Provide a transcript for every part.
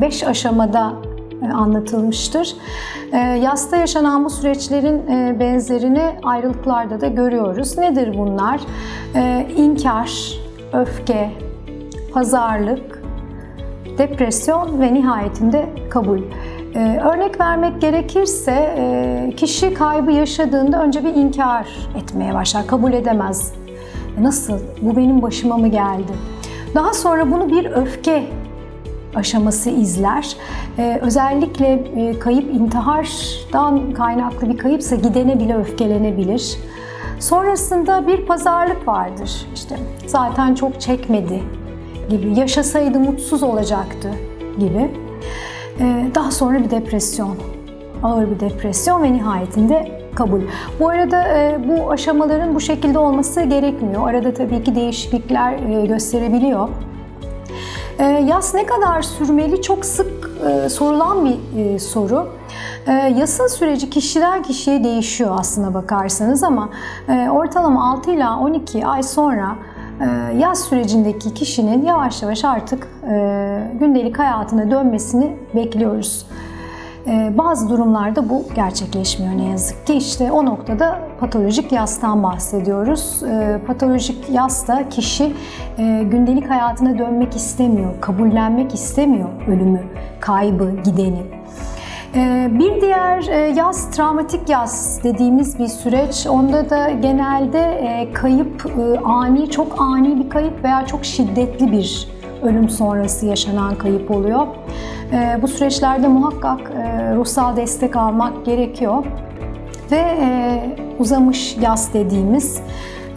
5 aşamada e, anlatılmıştır. E, Yasta yaşanan bu süreçlerin e, benzerini ayrılıklarda da görüyoruz. Nedir bunlar? İnkar, öfke, pazarlık, depresyon ve nihayetinde kabul. Örnek vermek gerekirse kişi kaybı yaşadığında önce bir inkar etmeye başlar, kabul edemez. Nasıl? Bu benim başıma mı geldi? Daha sonra bunu bir öfke aşaması izler. Ee, özellikle e, kayıp intihardan kaynaklı bir kayıpsa gidene bile öfkelenebilir. Sonrasında bir pazarlık vardır. İşte zaten çok çekmedi gibi, yaşasaydı mutsuz olacaktı gibi. Ee, daha sonra bir depresyon, ağır bir depresyon ve nihayetinde kabul. Bu arada e, bu aşamaların bu şekilde olması gerekmiyor. Arada tabii ki değişiklikler e, gösterebiliyor. E, yas ne kadar sürmeli çok sık e, sorulan bir e, soru. E, yasın süreci kişiden kişiye değişiyor aslına bakarsanız ama e, ortalama 6 ila 12 ay sonra e, yaz sürecindeki kişinin yavaş yavaş artık gündelik hayatına dönmesini bekliyoruz. E, Bazı durumlarda bu gerçekleşmiyor ne yazık ki. İşte o noktada patolojik yastan bahsediyoruz. E, Patolojik yasta kişi e, gündelik hayatına dönmek istemiyor, kabullenmek istemiyor ölümü, kaybı, gideni. Ee, Bir diğer e, yaz, travmatik yaz dediğimiz bir süreç. Onda da genelde e, kayıp, ani, çok ani bir kayıp veya çok şiddetli bir ölüm sonrası yaşanan kayıp oluyor. E, Bu süreçlerde muhakkak e, ruhsal destek almak gerekiyor. Ve e, uzamış yaz dediğimiz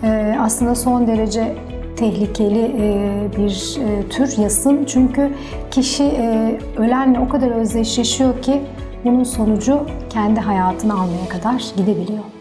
e, aslında son derece tehlikeli e, bir e, tür yasın. Çünkü kişi e, ölenle o kadar özdeşleşiyor ki bunun sonucu kendi hayatını almaya kadar gidebiliyor.